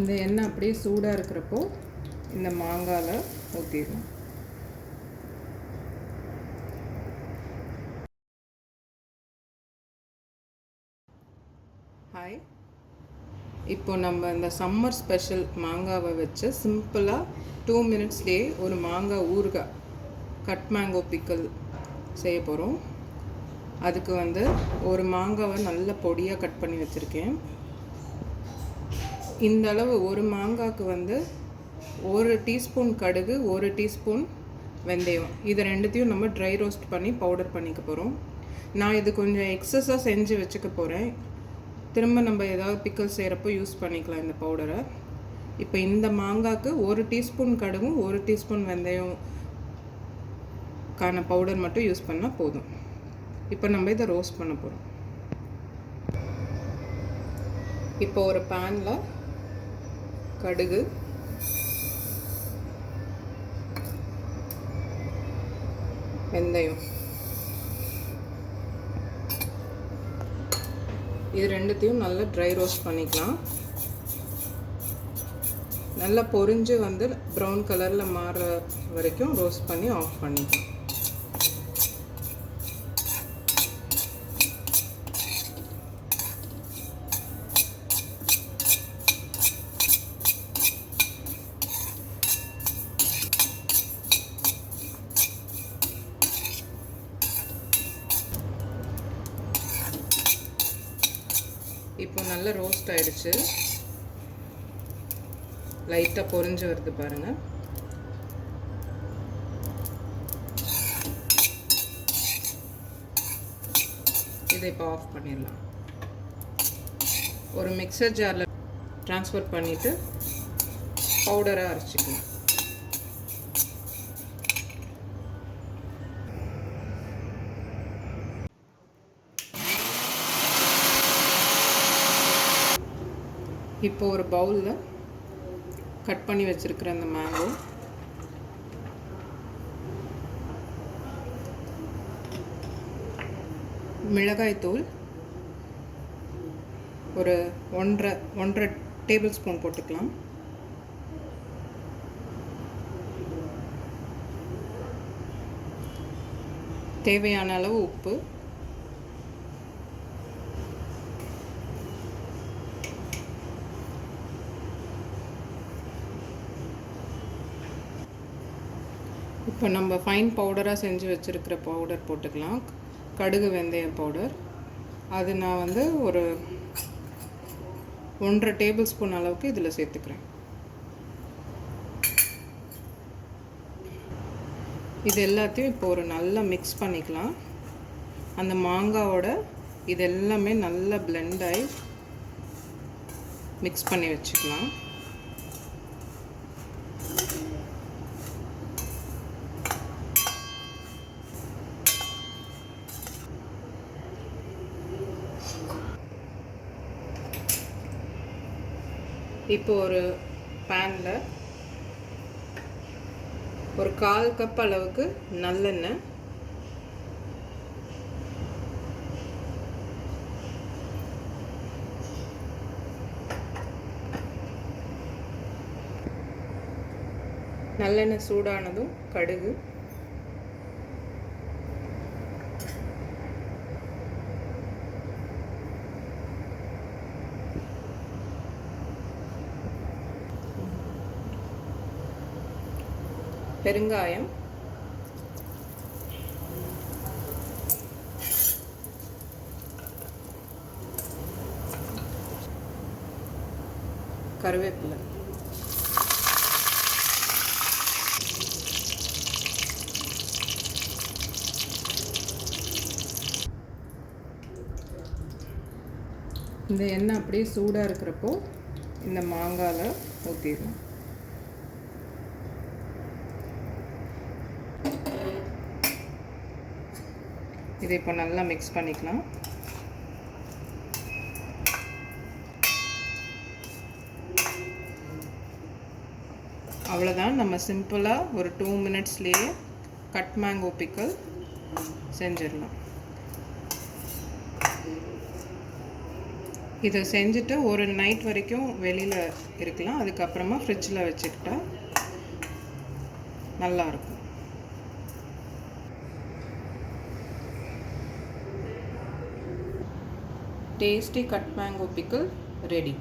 இந்த எண்ணெய் அப்படியே சூடாக இருக்கிறப்போ இந்த மாங்காயில் ஊற்றிடலாம் ஹாய் இப்போ நம்ம இந்த சம்மர் ஸ்பெஷல் மாங்காவை வச்சு சிம்பிளாக டூ மினிட்ஸ்லேயே ஒரு மாங்காய் ஊறுகாய் கட் மேங்கோ பிக்கல் செய்ய போகிறோம் அதுக்கு வந்து ஒரு மாங்காவை நல்ல பொடியாக கட் பண்ணி வச்சுருக்கேன். இந்த அளவு ஒரு மாங்காய்க்கு வந்து ஒரு டீஸ்பூன் கடுகு ஒரு டீஸ்பூன் வெந்தயம். இது ரெண்டுத்தையும் நம்ம ட்ரை ரோஸ்ட் பண்ணி பவுடர் பண்ணிக்க போகிறோம் நான் இது கொஞ்சம் எக்ஸஸாக செஞ்சு வச்சுக்க போகிறேன் திரும்ப நம்ம ஏதாவது பிக்கல் செய்கிறப்போ யூஸ் பண்ணிக்கலாம் இந்த பவுடரை இப்போ இந்த மாங்காய்க்கு ஒரு டீஸ்பூன் கடுகும் ஒரு டீஸ்பூன் வெந்தயம் கான பவுடர் மட்டும் யூஸ் பண்ணால் போதும். இப்போ நம்ம இதை ரோஸ்ட் பண்ண போகிறோம் இப்போ ஒரு பேனில் கடுகு. வெந்தயம். இது ரெண்டுத்தையும் நல்லா ட்ரை ரோஸ்ட் பண்ணிக்கலாம். நல்லா பொரிஞ்சு வந்து ப்ரௌன் கலரில் மாற வரைக்கும் ரோஸ்ட் பண்ணி ஆஃப் பண்ணிக்கலாம். இப்போ நல்லா ரோஸ்ட் ஆயிடுச்சு. லைட்டாக பொரிஞ்சு வருது பாருங்கள் இதை இப்போ ஆஃப் பண்ணிடலாம். ஒரு மிக்சர் ஜாரில் ட்ரான்ஸ்ஃபர் பண்ணிவிட்டு பவுடராக அரைச்சிக்கலாம். இப்போ ஒரு பவுலில் கட் பண்ணி வச்சுருக்கிற அந்த மேங்கோ மிளகாய்த்தூள் ஒரு ஒன்றரை ஒன்றரை டேபிள் ஸ்பூன் போட்டுக்கலாம். தேவையான அளவு உப்பு. இப்போ நம்ம ஃபைன் பவுடராக செஞ்சு வச்சுருக்கிற பவுடர் போட்டுக்கலாம். கடுகு வெந்தயம் பவுடர் அது நான் வந்து ஒரு ஒன்றரை டேபிள் ஸ்பூன் அளவுக்கு இதில் சேர்த்துக்கிறேன். இது எல்லாத்தையும் இப்போ ஒரு நல்லா மிக்ஸ் பண்ணிக்கலாம். அந்த மாங்காவோட இது எல்லாமே நல்லா பிளெண்ட் ஆகி மிக்ஸ் பண்ணி வச்சுக்கலாம். இப்போ ஒரு பேனில் ஒரு கால் கப் அளவுக்கு நல்லெண்ணெய். நல்லெண்ணெய் சூடானதும் கடுகு. பெருங்காயம். கருவேப்பிலை. இந்த எண்ணெய் அப்படியே சூடாக இருக்கிறப்போ இந்த மாங்காயில் ஊற்றிடலாம் இதை இப்போ நல்லா மிக்ஸ் பண்ணிக்கலாம். அவ்வளோதான் நம்ம சிம்பிளாக ஒரு டூ மினிட்ஸ்லேயே கட் மேங்கோ பிக்கல் செஞ்சிடலாம். இதை செஞ்சுட்டு ஒரு நைட் வரைக்கும் வெளியில் இருக்கலாம். அதுக்கப்புறமா ஃப்ரிட்ஜில் வச்சுக்கிட்டா நல்லாயிருக்கும். Tasty cut mango pickle ready